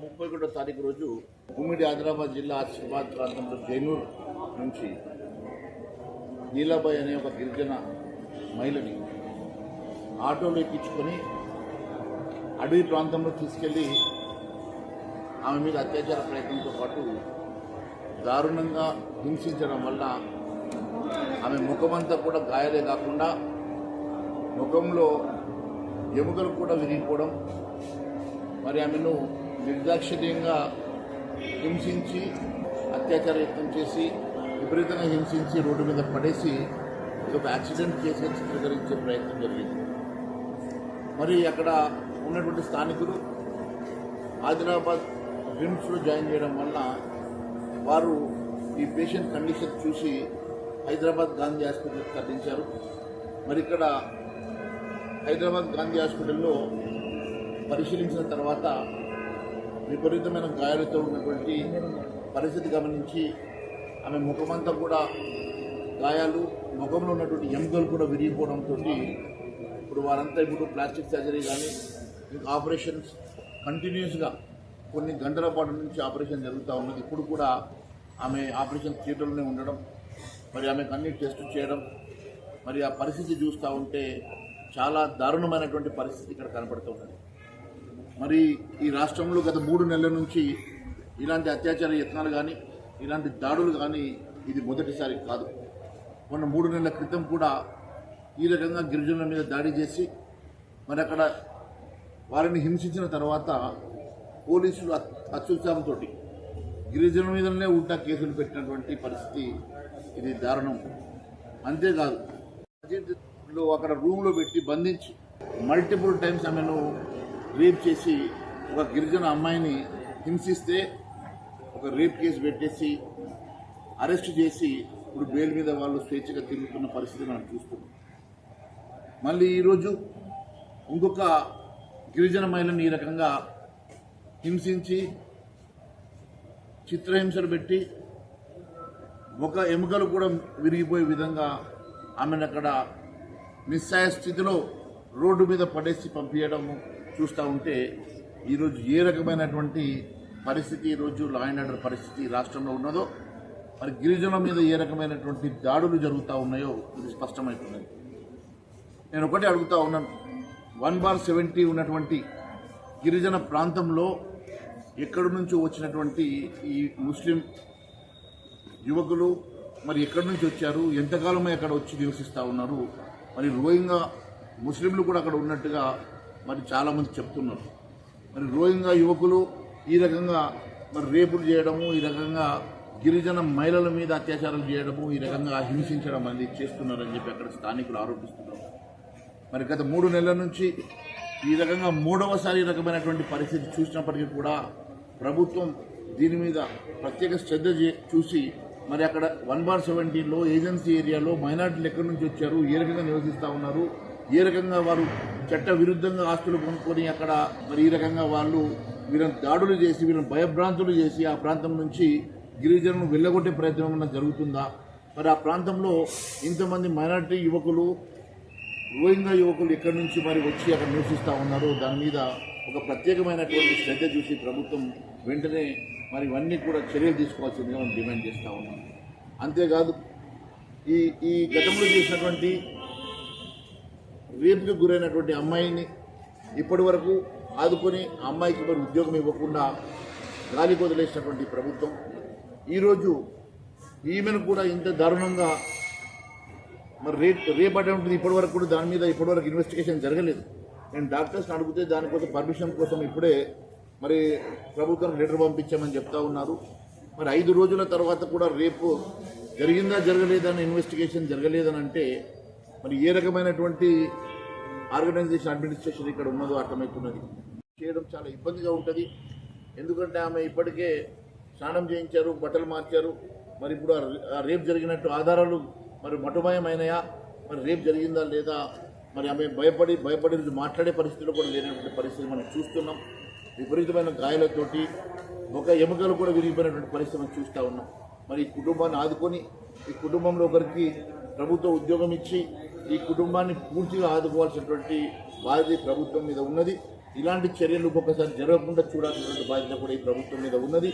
ముప్పై ఒకటో తారీఖు రోజు ఉమ్మడి ఆదిలాబాద్ జిల్లా ఆసిఫాబాద్ ప్రాంతంలో జైనూర్ నుంచి నీలాబాయ్ అనే ఒక గిరిజన మహిళని ఆటోలో ఎక్కించుకొని అడవి ప్రాంతంలో తీసుకెళ్ళి ఆమె మీద అత్యాచార ప్రయత్నంతో పాటు దారుణంగా హింసించడం వల్ల ఆమె ముఖమంతా కూడా గాయాలే కాకుండా ముఖంలో ఎముకలు కూడా విరిగిపోవడం. మరి ఆమెను నిర్దాక్షిణ్యంగా హింసించి అత్యాచార యత్నం చేసి విపరీతంగా హింసించి రోడ్డు మీద పడేసి ఒక యాక్సిడెంట్ కేసుగా చిత్రీకరించే ప్రయత్నం జరిగింది. మరి అక్కడ ఉన్నటువంటి స్థానికులు ఆదిలాబాద్ రిమ్స్లో జాయిన్ చేయడం వల్ల వారు ఈ పేషెంట్ కండిషన్ చూసి హైదరాబాద్ గాంధీ హాస్పిటల్కి తరలించారు. మరి ఇక్కడ హైదరాబాద్ గాంధీ హాస్పిటల్లో పరిశీలించిన తర్వాత విపరీతమైన గాయాలతో ఉన్నటువంటి పరిస్థితి గమనించి ఆమె ముఖమంతా కూడా గాయాలు ముఖంలో ఉన్నటువంటి ఎముకలు కూడా విరిగిపోవడంతో ఇప్పుడు వారంతా ఇప్పుడు ప్లాస్టిక్ సర్జరీ కానీ ఇంకా ఆపరేషన్స్ కంటిన్యూస్గా కొన్ని గంటల పాటు నుంచి ఆపరేషన్ జరుగుతూ ఉన్నది. ఇప్పుడు కూడా ఆమె ఆపరేషన్ థియేటర్లోనే ఉండడం మరి ఆమెకు అన్ని టెస్ట్ చేయడం మరి ఆ పరిస్థితి చూస్తూ ఉంటే చాలా దారుణమైనటువంటి పరిస్థితి ఇక్కడ కనపడుతూ ఉన్నది. మరి ఈ రాష్ట్రంలో గత మూడు నెలల నుంచి ఇలాంటి అత్యాచార యత్నాలు కానీ ఇలాంటి దాడులు కానీ ఇది మొదటిసారి కాదు. మొన్న మూడు నెలల క్రితం కూడా ఈ రకంగా గిరిజనుల మీద దాడి చేసి మరి అక్కడ వారిని హింసించిన తర్వాత పోలీసులు అత్యుత్సాహంతో గిరిజనుల మీదనే ఉంటా కేసులు పెట్టినటువంటి పరిస్థితి ఇది దారుణం. అంతేకాదు లో అక్కడ రూమ్లో పెట్టి బంధించి మల్టిపుల్ టైమ్స్ ఆమెను రేప్ చేసి ఒక గిరిజన అమ్మాయిని హింసిస్తే ఒక రేప్ కేసు పెట్టేసి అరెస్ట్ చేసి ఇప్పుడు బెయిల్ మీద వాళ్ళు స్వేచ్ఛగా తిరుగుతున్న పరిస్థితి మనం చూస్తున్నాం. మళ్ళీ ఈరోజు ఇంకొక గిరిజన మహిళని ఈ రకంగా హింసించి చిత్రహింసలు పెట్టి ఒక ఎముకలు కూడా విరిగిపోయే విధంగా ఆమెను అక్కడ నిస్సాయ స్థితిలో రోడ్డు మీద పడేసి పంపించడము చూస్తూ ఉంటే ఈరోజు ఏ రకమైనటువంటి పరిస్థితి ఈరోజు లా అండ్ ఆర్డర్ పరిస్థితి రాష్ట్రంలో ఉన్నదో మరి గిరిజనుల మీద ఏ రకమైనటువంటి దాడులు జరుగుతూ ఉన్నాయో ఇది స్పష్టమవుతున్నది నేను ఒకటే అడుగుతా ఉన్నాను. వన్ బార్ సెవెంటీ ఉన్నటువంటి గిరిజన ప్రాంతంలో ఎక్కడి నుంచో వచ్చినటువంటి ఈ ముస్లిం యువకులు మరి ఎక్కడి నుంచి వచ్చారు ఎంతకాలమే అక్కడ వచ్చి నివసిస్తూ ఉన్నారు మరి రోహింగా ముస్లింలు కూడా అక్కడ ఉన్నట్టుగా మరి చాలామంది చెప్తున్నారు. మరి రోహింగా యువకులు ఈ రకంగా మరి రేపులు చేయడము ఈ రకంగా గిరిజన మహిళల మీద అత్యాచారాలు చేయడము ఈ రకంగా హింసించడం అనేది చేస్తున్నారని చెప్పి అక్కడ స్థానికులు ఆరోపిస్తున్నారు. మరి గత మూడు నెలల నుంచి ఈ రకంగా మూడవసారి రకమైనటువంటి పరిస్థితి చూసినప్పటికీ కూడా ప్రభుత్వం దీని మీద ప్రత్యేక శ్రద్ధ చే- చూసి మరి అక్కడ వన్ బార్ సెవెంటీన్లో ఏజెన్సీ ఏరియాలో మైనార్టీలు ఎక్కడి నుంచి వచ్చారు ఏ రకంగా నివసిస్తూ ఉన్నారు ఏ రకంగా వారు చట్ట విరుద్ధంగా ఆస్తులు కొనుక్కొని అక్కడ మరి ఈ రకంగా వాళ్ళు వీళ్ళని దాడులు చేసి వీళ్ళని భయభ్రాంతులు చేసి ఆ ప్రాంతం నుంచి గిరిజనులను వెళ్ళగొట్టే ప్రయత్నం ఏమన్నా జరుగుతుందా? మరి ఆ ప్రాంతంలో ఇంతమంది మైనార్టీ యువకులు రోహింగా యువకులు ఎక్కడి నుంచి మరి వచ్చి అక్కడ నివసిస్తూ ఉన్నారో? దాని మీద ఒక ప్రత్యేకమైనటువంటి శ్రద్ధ చూసి ప్రభుత్వం వెంటనే మరి ఇవన్నీ కూడా చర్యలు తీసుకోవాల్సిందిగా మనం డిమాండ్ చేస్తూ ఉన్నాం. అంతేకాదు ఈ ఈ గతంలో చేసినటువంటి రేపుకి గురైనటువంటి అమ్మాయిని ఇప్పటి వరకు ఆదుకొని అమ్మాయికి మరి ఉద్యోగం ఇవ్వకుండా గాలి వదిలేసినటువంటి ప్రభుత్వం ఈరోజు ఈమెను కూడా ఇంత దారుణంగా మరి రేపటి ఉంటుంది ఇప్పటి ఇప్పటివరకు కూడా దాని మీద ఇప్పటివరకు ఇన్వెస్టిగేషన్ జరగలేదు. నేను డాక్టర్స్ని అడిగితే దానికోసం పర్మిషన్ కోసం ఇప్పుడే మరి ప్రభుత్వం లెటర్ పంపించామని చెప్తా ఉన్నారు. మరి ఐదు రోజుల తర్వాత కూడా రేపు జరిగిందా జరగలేదని ఇన్వెస్టిగేషన్ జరగలేదని అంటే మరి ఏ రకమైనటువంటి ఆర్గనైజేషన్ అడ్మినిస్ట్రేషన్ ఇక్కడ ఉన్నదో అర్థమవుతున్నది. చేయడం చాలా ఇబ్బందిగా ఉంటుంది. ఎందుకంటే ఆమె ఇప్పటికే స్నానం చేయించారు బట్టలు మార్చారు. మరి ఇప్పుడు ఆ రేప్ జరిగినట్టు ఆధారాలు మరి మటుమయమైనయా? మరి రేప్ జరిగిందా లేదా? మరి ఆమె భయపడి భయపడి మాట్లాడే పరిస్థితిలో కూడా లేనటువంటి పరిస్థితి మనం చూస్తున్నాం. విపరీతమైన గాయాలతోటి ఒక ఎముకలు కూడా విరిగిపోయినటువంటి పరిస్థితి మనం చూస్తూ ఉన్నాం. మరి ఈ కుటుంబాన్ని ఆదుకొని ఈ కుటుంబంలో ఒకరికి ప్రభుత్వ ఉద్యోగం ఇచ్చి ఈ కుటుంబాన్ని పూర్తిగా ఆదుకోవాల్సినటువంటి బాధ్యత ప్రభుత్వం మీద ఉన్నది. ఇలాంటి చర్యలు ఒక్కొక్కసారి జరగకుండా చూడాల్సినటువంటి బాధ్యత కూడా ఈ ప్రభుత్వం మీద ఉన్నది.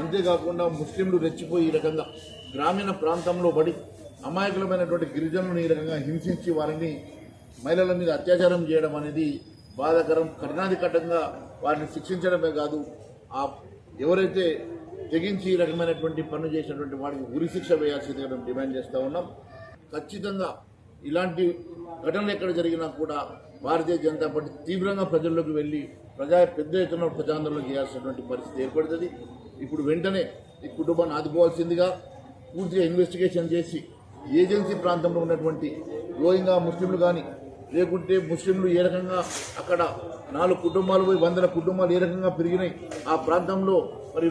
అంతేకాకుండా ముస్లింలు రెచ్చిపోయి ఈ రకంగా గ్రామీణ ప్రాంతంలో పడి అమాయకులమైనటువంటి గిరిజనులను ఈ రకంగా హింసించి వారిని మహిళల మీద అత్యాచారం చేయడం అనేది బాధాకరం. కఠినాధికటంగా వారిని శిక్షించడమే కాదు ఆ ఎవరైతే తెగించి ఈ రకమైనటువంటి పనులు చేసినటువంటి వాడికి ఉరిశిక్ష వేయాల్సిందిగా మేము డిమాండ్ చేస్తూ ఉన్నాం. ఖచ్చితంగా ఇలాంటి ఘటనలు ఎక్కడ జరిగినా కూడా భారతీయ జనతా పార్టీ తీవ్రంగా ప్రజల్లోకి వెళ్ళి ప్రజా పెద్ద ఎత్తున ప్రజాందోళన చేయాల్సినటువంటి పరిస్థితి ఏర్పడుతుంది. ఇప్పుడు వెంటనే ఈ కుటుంబాన్ని ఆదుకోవాల్సిందిగా పూర్తిగా ఇన్వెస్టిగేషన్ చేసి ఏజెన్సీ ప్రాంతంలో ఉన్నటువంటి రోహింగా ముస్లింలు కానీ లేకుంటే ముస్లింలు ఏ రకంగా అక్కడ నాలుగు కుటుంబాలు పోయి వందల కుటుంబాలు ఏ రకంగా పెరిగినాయి ఆ ప్రాంతంలో మరి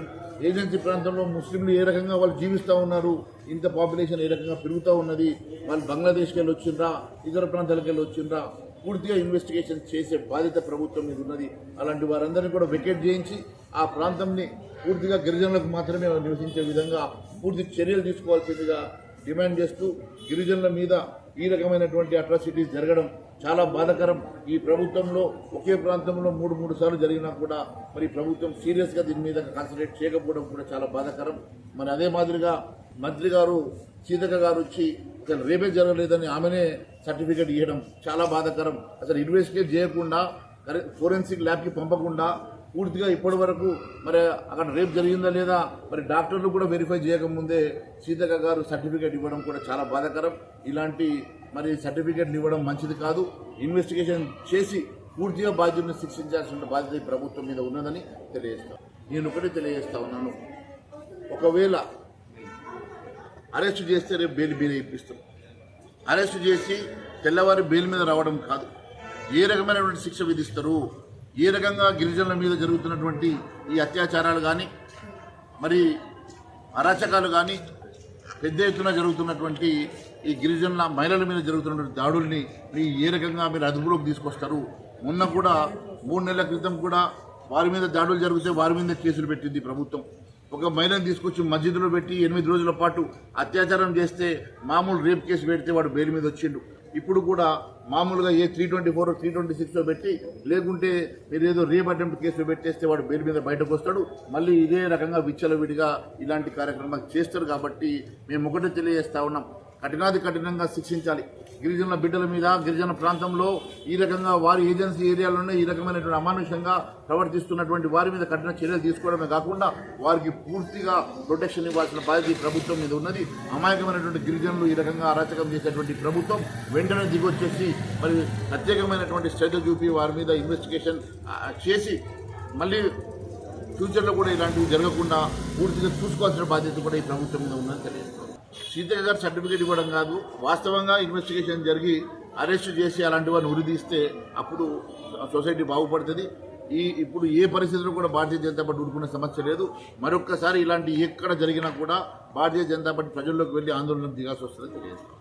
ఏజెన్సీ ప్రాంతంలో ముస్లింలు ఏ రకంగా వాళ్ళు జీవిస్తూ ఉన్నారు ఇంత పాపులేషన్ ఏ రకంగా పెరుగుతూ ఉన్నది వాళ్ళు బంగ్లాదేశ్కి వెళ్ళి వచ్చిండ్రా ఇతర ప్రాంతాలకు వెళ్ళి వచ్చిండ్రా పూర్తిగా ఇన్వెస్టిగేషన్ చేసే బాధ్యత ప్రభుత్వం మీద ఉన్నది. అలాంటి వారందరినీ కూడా వెకేట్ చేయించి ఆ ప్రాంతంని పూర్తిగా గిరిజనులకు మాత్రమే నివసించే విధంగా పూర్తి చర్యలు తీసుకోవాల్సిందిగా డిమాండ్ చేస్తూ గిరిజనుల మీద ఈ రకమైనటువంటి అట్రాసిటీస్ జరగడం చాలా బాధాకరం. ఈ ప్రభుత్వంలో ఒకే ప్రాంతంలో మూడు మూడు సార్లు జరిగినా కూడా మరి ప్రభుత్వం సీరియస్గా దీని మీద కాన్సన్ట్రేట్ చేయకపోవడం కూడా చాలా బాధాకరం. మరి అదే మాదిరిగా మంత్రి గారు సీతక్క గారు వచ్చి అసలు రేపే జరగలేదని ఆమెనే సర్టిఫికేట్ ఇవ్వడం చాలా బాధాకరం. అసలు ఇన్వెస్టిగేట్ చేయకుండా ఫోరెన్సిక్ ల్యాబ్కి పంపకుండా పూర్తిగా ఇప్పటి వరకు మరి అక్కడ రేపు జరిగిందా లేదా మరి డాక్టర్లు కూడా వెరిఫై చేయకముందే సీతక్క గారు సర్టిఫికేట్ ఇవ్వడం కూడా చాలా బాధాకరం. ఇలాంటి మరి సర్టిఫికెట్లు ఇవ్వడం మంచిది కాదు. ఇన్వెస్టిగేషన్ చేసి పూర్తిగా బాధ్యతను శిక్షించాల్సిన బాధ్యత ఈ ప్రభుత్వం మీద ఉన్నదని తెలియజేస్తాను నేను ఒకటే తెలియజేస్తా ఉన్నాను. ఒకవేళ అరెస్ట్ చేస్తే రేపు బెయిల్ బెయిల్ ఇప్పిస్తాం. అరెస్ట్ చేసి తెల్లవారి బెయిల్ మీద రావడం కాదు. ఏ రకమైనటువంటి శిక్ష విధిస్తారు? ఏ రకంగా గిరిజనుల మీద జరుగుతున్నటువంటి ఈ అత్యాచారాలు కానీ మరి అరాచకాలు కానీ పెద్ద ఎత్తున జరుగుతున్నటువంటి ఈ గిరిజనుల మహిళల మీద జరుగుతున్నటువంటి దాడుల్ని మీ ఏ రకంగా మీరు అదుపులోకి తీసుకొస్తారు? మొన్న కూడా మూడు నెలల క్రితం కూడా వారి మీద దాడులు జరిగితే వారి మీద కేసులు పెట్టింది ప్రభుత్వం. ఒక మహిళను తీసుకొచ్చి మస్జిద్లో పెట్టి ఎనిమిది రోజుల పాటు అత్యాచారం చేస్తే మామూలు రేప్ కేసు పెడితే వాడు బెయిల్ మీద వచ్చిండు. ఇప్పుడు కూడా మామూలుగా A three twenty four three twenty సిక్స్లో పెట్టి లేకుంటే మీరు ఏదో రేప్ అటెంప్ట్ కేసులో పెట్టేస్తే వాడు బెయిల్ మీద బయటకు వస్తాడు. మళ్ళీ ఇదే రకంగా విచ్చలవిడిగా ఇలాంటి కార్యక్రమాలు చేస్తారు కాబట్టి మేము ఒకటే తెలియజేస్తా ఉన్నాం. కఠినాది కఠినంగా శిక్షించాలి. గిరిజనుల బిడ్డల మీద గిరిజన ప్రాంతంలో ఈ రకంగా వారి ఏజెన్సీ ఏరియాలోనే ఈ రకమైనటువంటి అమానుషంగా ప్రవర్తిస్తున్నటువంటి వారి మీద కఠిన చర్యలు తీసుకోవడమే కాకుండా వారికి పూర్తిగా ప్రొటెక్షన్ ఇవ్వాల్సిన బాధ్యత ప్రభుత్వం మీద ఉన్నది. అమాయకమైనటువంటి గిరిజనులు ఈ రకంగా అరాచకం చేసేటువంటి ప్రభుత్వం వెంటనే దిగొచ్చేసి మరి ప్రత్యేకమైనటువంటి శ్రద్ధ చూపి వారి మీద ఇన్వెస్టిగేషన్ చేసి మళ్ళీ ఫ్యూచర్లో కూడా ఇలాంటివి జరగకుండా పూర్తిగా చూసుకోవాల్సిన బాధ్యత కూడా ఈ ప్రభుత్వం మీద ఉందని తెలియజేస్తుంది సీతయ్య గారు సర్టిఫికేట్ ఇవ్వడం కాదు. వాస్తవంగా ఇన్వెస్టిగేషన్ జరిగి అరెస్ట్ చేసి అలాంటి వారిని ఉరిదీస్తే అప్పుడు సొసైటీ బాగుపడుతుంది. ఈ ఇప్పుడు ఏ పరిస్థితుల్లో కూడా భారతీయ జనతా పార్టీ ఊరుకునే సమస్య లేదు. మరొక్కసారి ఇలాంటి ఎక్కడ జరిగినా కూడా భారతీయ జనతా పార్టీ ప్రజల్లోకి వెళ్ళి ఆందోళనకు దిగాల్సి వస్తుందని తెలియజేస్తాం